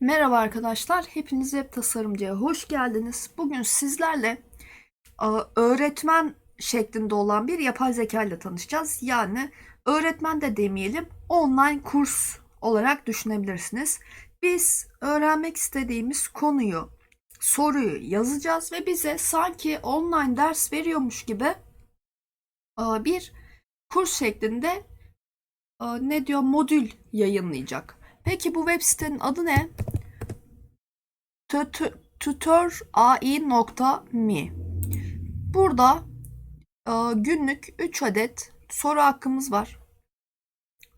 Merhaba arkadaşlar, hepiniz web tasarımcıya hoş geldiniz. Bugün sizlerle e, öğretmen şeklinde olan bir yapay zeka ile tanışacağız. Yani öğretmen de demeyelim, online kurs olarak düşünebilirsiniz. Biz öğrenmek istediğimiz konuyu, soruyu yazacağız ve bize sanki online ders veriyormuş gibi e, bir kurs şeklinde e, ne diyor modül yayınlayacak. Peki bu web sitenin adı ne? tutorai.me Burada e, günlük 3 adet soru hakkımız var.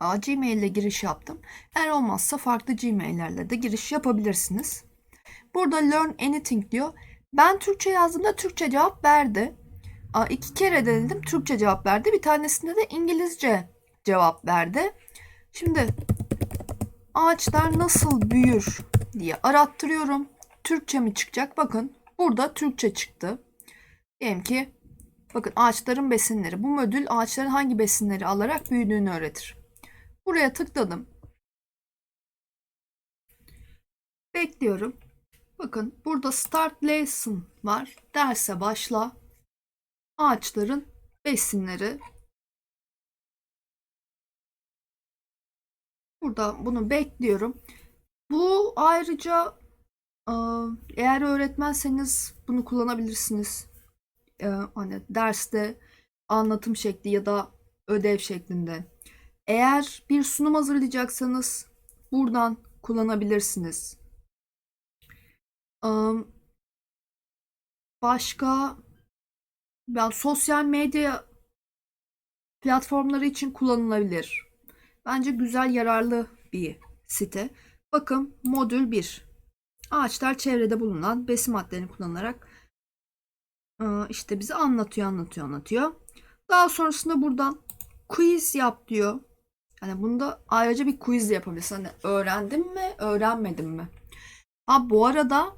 Aa, Gmail ile giriş yaptım. Eğer olmazsa farklı Gmail'lerle de giriş yapabilirsiniz. Burada learn anything diyor. Ben Türkçe yazdığımda Türkçe cevap verdi. Aa, iki kere denedim Türkçe cevap verdi. Bir tanesinde de İngilizce cevap verdi. Şimdi ağaçlar nasıl büyür diye arattırıyorum. Türkçe mi çıkacak? Bakın burada Türkçe çıktı. Diyelim ki bakın ağaçların besinleri. Bu modül ağaçların hangi besinleri alarak büyüdüğünü öğretir. Buraya tıkladım. Bekliyorum. Bakın burada start lesson var. Derse başla. Ağaçların besinleri. Burada bunu bekliyorum. Bu ayrıca eğer öğretmenseniz bunu kullanabilirsiniz. E, Hani derste anlatım şekli ya da ödev şeklinde. Eğer bir sunum hazırlayacaksanız buradan kullanabilirsiniz. E, Başka yani sosyal medya platformları için kullanılabilir. Bence güzel, yararlı bir site. Bakın modül 1. Ağaçlar çevrede bulunan besin maddelerini kullanarak e, işte bize anlatıyor, anlatıyor, anlatıyor. Daha sonrasında buradan quiz yap diyor. Yani bunda ayrıca bir quiz de yapabilirsin. Hani öğrendim mi, öğrenmedim mi? Ha bu arada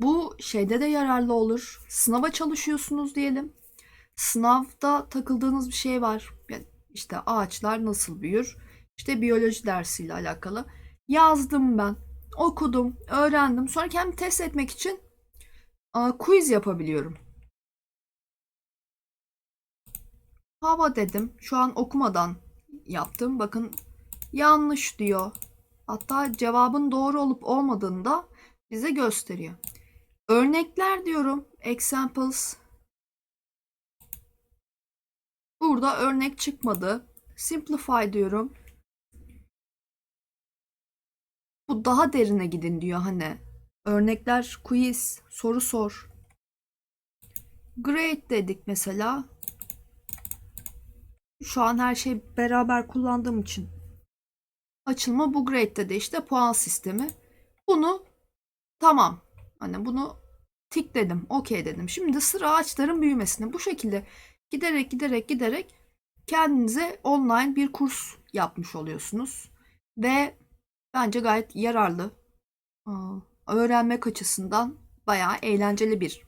bu şeyde de yararlı olur. Sınava çalışıyorsunuz diyelim. Sınavda takıldığınız bir şey var. Yani işte ağaçlar nasıl büyür? İşte biyoloji dersiyle alakalı. Yazdım ben. Okudum, öğrendim. Sonra kendimi test etmek için aa, quiz yapabiliyorum. Hava dedim. Şu an okumadan yaptım. Bakın yanlış diyor. Hatta cevabın doğru olup olmadığını da bize gösteriyor. Örnekler diyorum. Examples. Burada örnek çıkmadı. Simplify diyorum. Bu daha derine gidin diyor hani. Örnekler, quiz, soru sor. Grade dedik mesela. Şu an her şey beraber kullandığım için. Açılma bu grade'de de işte puan sistemi. Bunu tamam. Hani bunu tikledim, okey dedim. Şimdi sıra ağaçların büyümesine. Bu şekilde giderek giderek giderek kendinize online bir kurs yapmış oluyorsunuz. Ve bence gayet yararlı. Öğrenmek açısından bayağı eğlenceli bir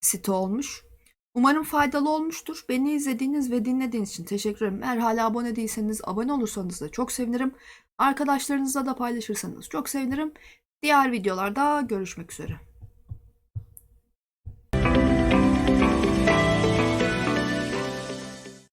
site olmuş. Umarım faydalı olmuştur. Beni izlediğiniz ve dinlediğiniz için teşekkür ederim. Eğer hala abone değilseniz abone olursanız da çok sevinirim. Arkadaşlarınızla da paylaşırsanız çok sevinirim. Diğer videolarda görüşmek üzere.